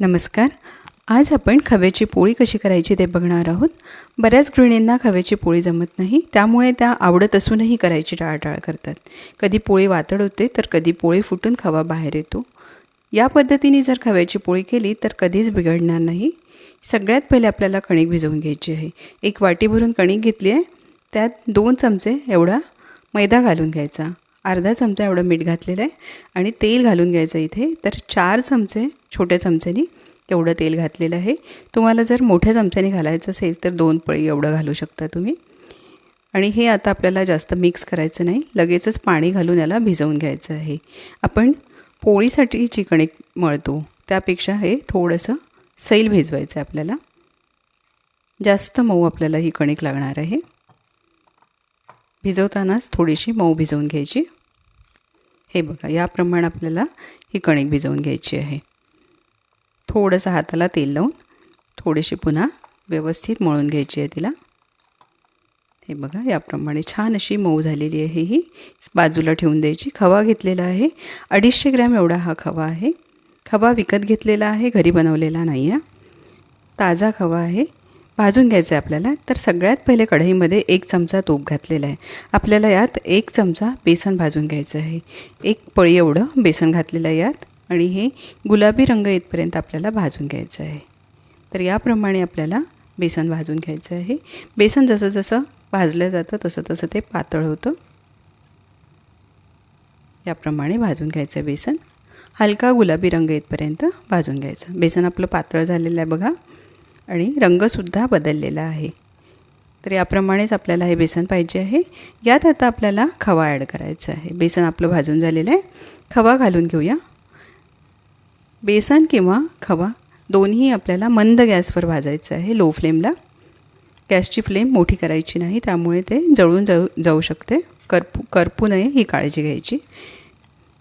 नमस्कार. आज आपण खव्याची पोळी कशी करायची ते बघणार आहोत. बऱ्याच गृहिणींना खव्याची पोळी जमत नाही त्यामुळे त्या आवडत असूनही करायची टाळाटाळ करतात. कधी पोळी वातड होते तर कधी पोळी फुटून खवा बाहेर येतो. या पद्धतीने जर खव्याची पोळी केली तर कधीच बिघडणार नाही. सगळ्यात पहिले आपल्याला कणिक भिजवून घ्यायची आहे. एक वाटी भरून कणिक घेतली आहे त्यात दोन चमचे एवढा मैदा घालून घ्यायचा. अर्धा चमचा एवढं मीठ घातलेलं आहे आणि तेल घालून घ्यायचं इथे. तर चार चमचे छोट्या चमच्यानी एवढं तेल घातलेलं आहे. तुम्हाला जर मोठ्या चमच्याने घालायचं असेल तर दोन पळी एवढं घालू शकता तुम्ही. आणि हे आता आपल्याला जास्त मिक्स करायचं नाही. लगेचच पाणी घालून याला भिजवून घ्यायचं आहे. आपण पोळीसाठी जी कणिक मळतो त्यापेक्षा हे थोडंसं सैल भिजवायचं आहे आपल्याला. जास्त मऊ आपल्याला ही कणिक लागणार आहे. भिजवतानाच थोडीशी मऊ भिजवून घ्यायची. हे बघा याप्रमाणे आपल्याला ही कणिक भिजवून घ्यायची आहे. थोडंसं हाताला तेल लावून थोडीशी पुन्हा व्यवस्थित मळून घ्यायची आहे तिला. हे बघा याप्रमाणे छान अशी मऊ झालेली आहे ही. बाजूला ठेवून द्यायची. खवा घेतलेला आहे. अडीचशे ग्रॅम एवढा हा खवा आहे. खवा विकत घेतलेला आहे घरी बनवलेला नाही आहे ताजा खवा आहे. भाजून घ्यायचं आहे आपल्याला तर सगळ्यात पहिले कढईमध्ये एक चमचा तूप घातलेला आहे. आपल्याला यात एक चमचा बेसन भाजून घ्यायचं आहे. एक पळी एवढं बेसन घातलेलं आहे यात आणि हे गुलाबी रंग येतपर्यंत आपल्याला भाजून घ्यायचं आहे. तर याप्रमाणे आपल्याला बेसन भाजून घ्यायचं आहे. बेसन जसं जसं भाजलं जातं तसं तसं ते पातळ होतं. याप्रमाणे भाजून घ्यायचं आहे बेसन. हलका गुलाबी रंग येतपर्यंत भाजून घ्यायचं. बेसन आपलं पातळ झालेलं आहे बघा. आणि रंगसुद्धा बदललेला आहे. तर याप्रमाणेच आपल्याला हे बेसन पाहिजे आहे. यात आता आपल्याला खवा ॲड करायचा आहे. बेसन आपलं भाजून झालेलं आहे. खवा घालून घेऊया. बेसन किंवा खवा दोन्ही आपल्याला मंद गॅसवर भाजायचं आहे लो फ्लेमला. गॅसची फ्लेम मोठी करायची नाही त्यामुळे ते जळून जाऊ जाऊ शकते. करपू करपू नये ही काळजी घ्यायची.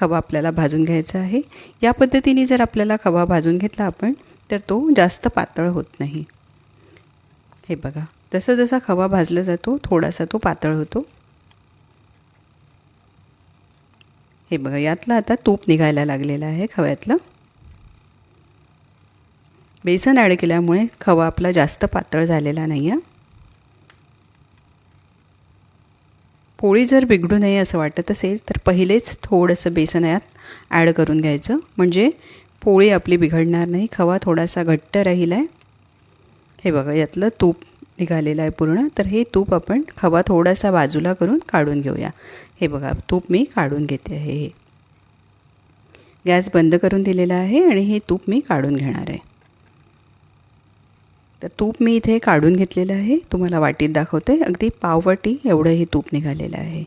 खवा आपल्याला भाजून घ्यायचा आहे. या पद्धतीने जर आपल्याला खवा भाजून घेतला आपण तर तो जास्त पातळ होत नाही. हे बघा जसं जसा खवा भाजला जातो थोडासा तो पातळ होतो. हे बघा यातलं आता तूप निघायला लागलेलं आहे खव्यातलं. बेसन ॲड केल्यामुळे खवा आपला जास्त पातळ झालेला नाही आहे पोळी जर बिघडू नये असं वाटत असेल तर पहिलेच थोडंसं बेसन यात ॲड करून घ्यायचं. म्हणजे पोळी आपली बिघडणार नाही खवा थोडासा घट्ट राहिला आहे हे बघा यातलं तूप निघालेलं आहे पूर्ण. तर हे तूप आपण खवा थोडासा बाजूला करून काढून घेऊया. हे बघा तूप मी काढून घेते आहे हे. गॅस बंद करून दिलेला आहे आणि हे तूप मी काढून घेणार आहे. तर तूप मी इथे काढून घेतलेलं आहे. तुम्हाला वाटीत दाखवते. अगदी पाववाटी एवढं हे तूप निघालेलं आहे.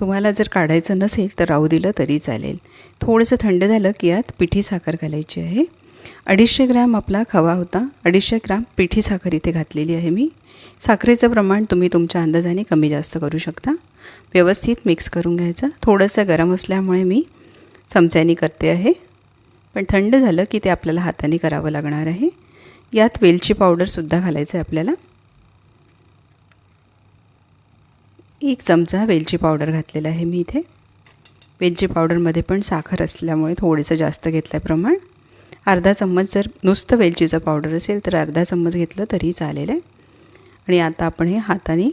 तुम्हाला जर काढायचं नसेल तर राहू दिलं तरी चालेल. थोडंसं थंड झालं की यात पिठी साखर घालायची आहे. अडीचशे ग्रॅम आपला खवा होता. अडीचशे ग्रॅम पिठी साखर इथे घातलेली आहे मी. साखरेचं प्रमाण तुम्ही तुमच्या अंदाजाने कमी जास्त करू शकता. व्यवस्थित मिक्स करून घ्यायचं. थोडंसं गरम असल्यामुळे मी चमच्यानी करते आहे. पण थंड झालं की ते आपल्याला हाताने करावं लागणार आहे. यात वेलची पावडरसुद्धा घालायचं आहे आपल्याला. एक चमचा वेलची पावडर घातलेला आहे मी इथे. वेलची पावडरमध्ये पण साखर असल्यामुळे थोडंसं जास्त घेतलं आहे प्रमाण. अर्धा चम्मच जर नुसतं वेलचीचं पावडर असेल तर अर्धा चम्मच घेतलं तरी चालेल आहे. आणि आता आपण हे हाताने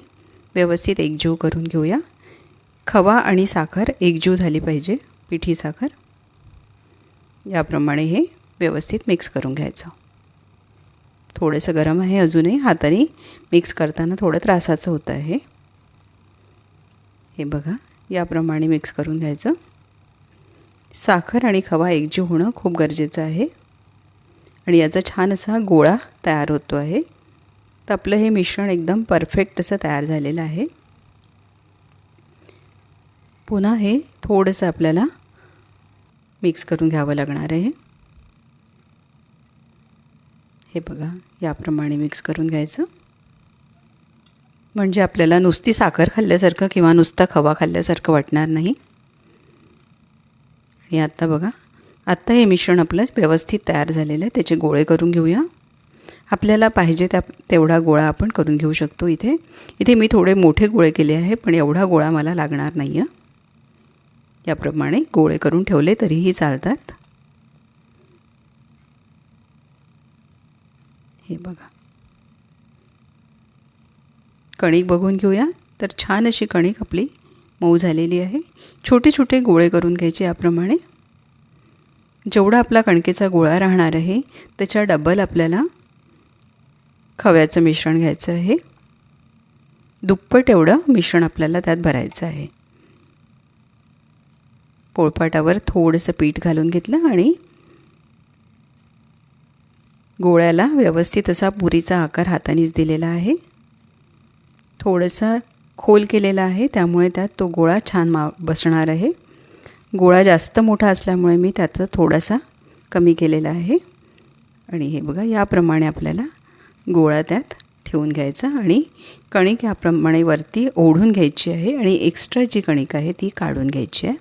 व्यवस्थित एकजीव करून घेऊया. खवा आणि साखर एकजीव झाली पाहिजे पिठी साखर. याप्रमाणे हे व्यवस्थित मिक्स करून घ्यायचं. थोडंसं गरम आहे अजूनही हाताने मिक्स करताना थोडं त्रासाचं होतं आहे. हे बघा याप्रमाणे मिक्स करून घ्यायचं. साखर आणि खवा एकजीव होणं खूप गरजेचं आहे. आणि याचा छान असा गोळा तयार होतो आहे. तर आपलं हे मिश्रण एकदम परफेक्ट असं तयार झालेलं आहे. पुन्हा हे थोडंसं आपल्याला मिक्स करून घ्यावं लागणार आहे. हे बघा याप्रमाणे मिक्स करून घ्यायचं. म्हणजे आपल्याला नुसती साखर खाल्ल्यासारखं किंवा नुसता खवा खाल्ल्यासारखं वाटणार नाही. आणि आत्ता बघा आत्ता हे मिश्रण आपलं व्यवस्थित तयार झालेलं आहे. त्याचे गोळे करून घेऊया. आपल्याला पाहिजे त्या तेवढा गोळा आपण करून घेऊ शकतो इथे. इथे मी थोडे मोठे गोळे केले आहे पण एवढा गोळा मला लागणार नाही आहे याप्रमाणे गोळे करून ठेवले तरीही चालतात. हे बघा. कणिक बघून घेऊया. तर छान अशी कणिक आपली मऊ झालेली आहे. छोटे छोटे गोळे करून घ्यायचे याप्रमाणे. जेवढा आपला कणकेचा गोळा राहणार आहे त्याच्या डबल आपल्याला खव्याचं मिश्रण घ्यायचं आहे. दुप्पट एवढं मिश्रण आपल्याला त्यात भरायचं आहे. पोळपाटावर थोडंसं पीठ घालून घेतलं आणि गोळ्याला व्यवस्थित असा पुरीचा आकार हातानेच दिलेला आहे. थोडंसं खोल केलेला आहे त्यामुळे त्यात तो गोळा छान मा बसणार आहे. गोळा जास्त मोठा असल्यामुळे मी त्याचा थोडासा कमी केलेला आहे. आणि हे बघा याप्रमाणे आपल्याला गोळा त्यात ठेवून घ्यायचा आणि कणिक याप्रमाणे वरती ओढून घ्यायची आहे आणि एक्स्ट्रा जी कणिक आहे ती काढून घ्यायची आहे.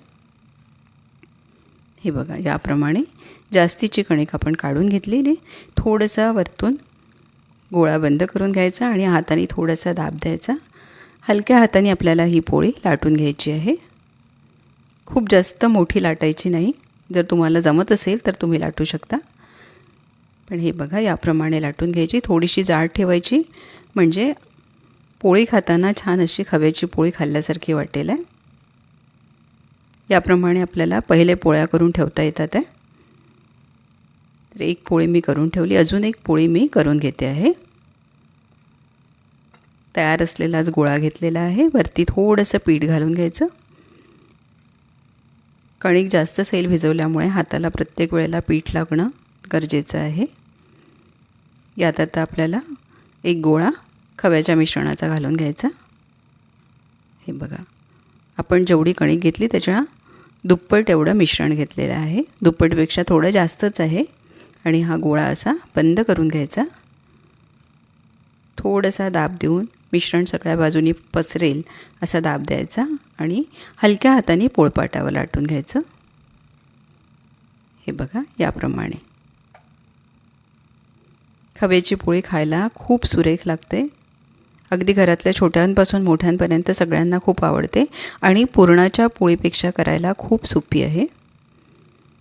हे बघा याप्रमाणे जास्तीची कणिक आपण काढून घेतलेली थोडंसं वरतून गोळा बंद करून घ्यायचा आणि हाताने थोडासा दाब द्यायचा. हलक्या हाताने आपल्याला ही पोळी लाटून घ्यायची आहे. खूप जास्त मोठी लाटायची नाही. जर तुम्हाला जमत असेल तर तुम्ही लाटू शकता. पण हे बघा याप्रमाणे लाटून घ्यायची. थोडीशी जाड ठेवायची. म्हणजे पोळी खाताना छान अशी खव्याची पोळी खाल्ल्यासारखी वाटेल. आहे याप्रमाणे आपल्याला पहिले पोळ्या करून ठेवता येतात. आहे तर एक पोळी मी करून ठेवली. अजून एक पोळी मी करून घेते आहे. तयार असलेलाच गोळा घेतलेला आहे. वरती थोडंसं पीठ घालून घ्यायचं. कणिक जास्त सैल भिजवल्यामुळे हाताला प्रत्येक वेळेला पीठ लागणं गरजेचं आहे. यात आता आपल्याला एक गोळा खव्याच्या मिश्रणाचा घालून घ्यायचा. हे बघा. आपण जेवढी कणिक घेतली त्याच्या दुप्पट एवढं मिश्रण घेतलेलं आहे. दुप्पटपेक्षा थोडं जास्तच आहे. आणि हा गोळा असा बंद करून घ्यायचा. थोडासा दाब देऊन मिश्रण सगळ्या बाजूनी पसरेल असा दाब द्यायचा आणि हलक्या हाताने पोळपाटावर लाटून घ्यायचं. हे बघा याप्रमाणे. खव्याची पोळी खायला खूप सुरेख लागते. अगदी घरातल्या छोट्यांपासून मोठ्यांपर्यंत सगळ्यांना खूप आवडते आणि पुरणाच्या पोळीपेक्षा करायला खूप सोपी आहे.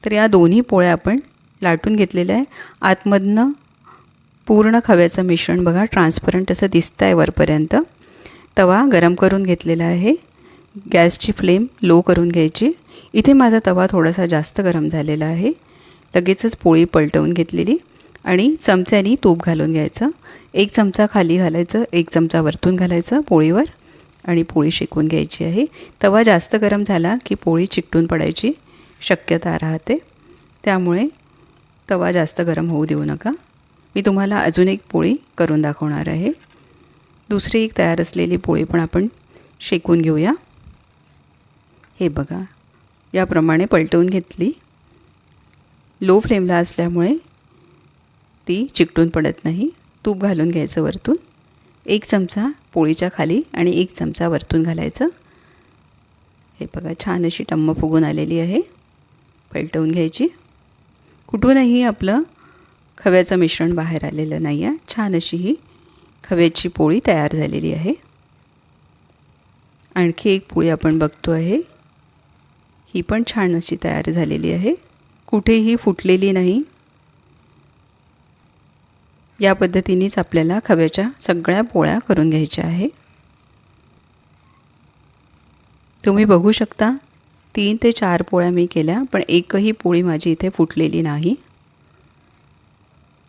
तर या दोन्ही पोळ्या आपण लाटून घेतलेलं आहे. आतमधनं पूर्ण खव्याचं मिश्रण बघा ट्रान्सपरंट असं दिसतं आहे वरपर्यंत. तवा गरम करून घेतलेला आहे. गॅसची फ्लेम लो करून घ्यायची. इथे माझा तवा थोडासा जास्त गरम झालेला आहे. लगेचच पोळी पलटवून घेतलेली आणि चमच्यानी तूप घालून घ्यायचं. एक चमचा खाली घालायचं एक चमचा वरतून घालायचं पोळीवर आणि पोळी शेकून घ्यायची आहे. तवा जास्त गरम झाला की पोळी चिकटून पडायची शक्यता राहते. त्यामुळे तवा जास्त गरम होऊ देऊ नका. मी तुम्हाला अजून एक पोळी करून दाखवणार आहे. दुसरी एक तयार असलेली पोळी पण आपण शेकून घेऊया. हे बघा याप्रमाणे पलटवून घेतली. लो फ्लेमला असल्यामुळे ती चिकटून पडत नाही. तूप घालून घ्यायचं वरतून. एक चमचा पोळीच्या खाली आणि एक चमचा वरतून घालायचं. हे बघा छान अशी टम्म फुगून आलेली आहे. पलटवून घ्यायची. कुठूनही आपलं खव्याचं मिश्रण बाहेर आलेलं नाही आहे छान अशी ही खव्याची पोळी तयार झालेली आहे. आणखी एक पोळी आपण बघतो आहे. ही पण छान अशी तयार झालेली आहे. कुठेही फुटलेली नाही. या पद्धतीनेच आपल्याला खव्याच्या सगळ्या पोळ्या करून घ्यायच्या आहे. तुम्ही बघू शकता तीन ते चार पोळ्या मी केल्या पण एकही पोळी माझी इथे फुटलेली नाही.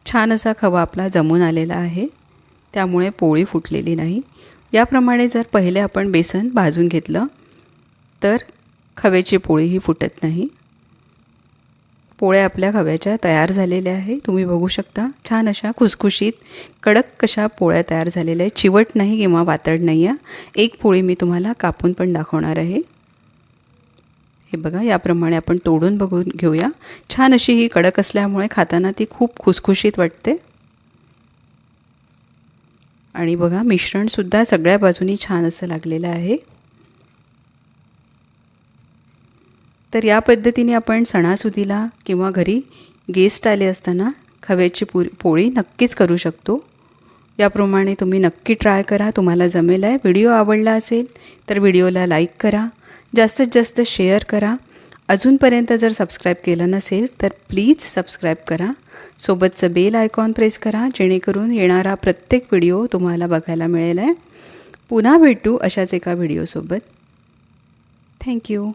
छान असा खवा आपला जमून आलेला आहे. त्यामुळे पोळी फुटलेली नाही. याप्रमाणे जर पहिले आपण बेसन भाजून घेतलं तर खव्याची पोळीही फुटत नाही. पोळ्या आपल्या खव्याच्या तयार झालेल्या आहे. तुम्ही बघू शकता छान अशा खुसखुशीत कडक कशा पोळ्या तयार झालेल्या आहेत. चिवट नाही किंवा वातड नाही आहे एक पोळी मी तुम्हाला कापून पण दाखवणार आहे. हे बघा याप्रमाणे आपण तोडून बघून घेऊया. छान अशी ही कडक असल्यामुळे खाताना ती खूप खुसखुशीत वाटते. आणि बघा मिश्रणसुद्धा सगळ्या बाजूनी छान असं लागलेलं आहे. तर या पद्धतीने आपण सणासुदीला किंवा घरी गेस्ट आले असताना खव्याची पुरी पोळी नक्कीच करू शकतो. याप्रमाणे तुम्ही नक्की ट्राय करा. तुम्हाला जमेल आहे. व्हिडिओ आवडला असेल तर व्हिडिओला लाईक करा. जास्तीत जास्त शेअर करा. अजूनपर्यंत जर सबस्क्राईब केलं नसेल तर प्लीज सबस्क्राईब करा. सोबतचं बेल आयकॉन प्रेस करा जेणेकरून येणारा प्रत्येक व्हिडिओ तुम्हाला बघायला मिळेल. आहे पुन्हा भेटू अशाच एका व्हिडिओसोबत थँक्यू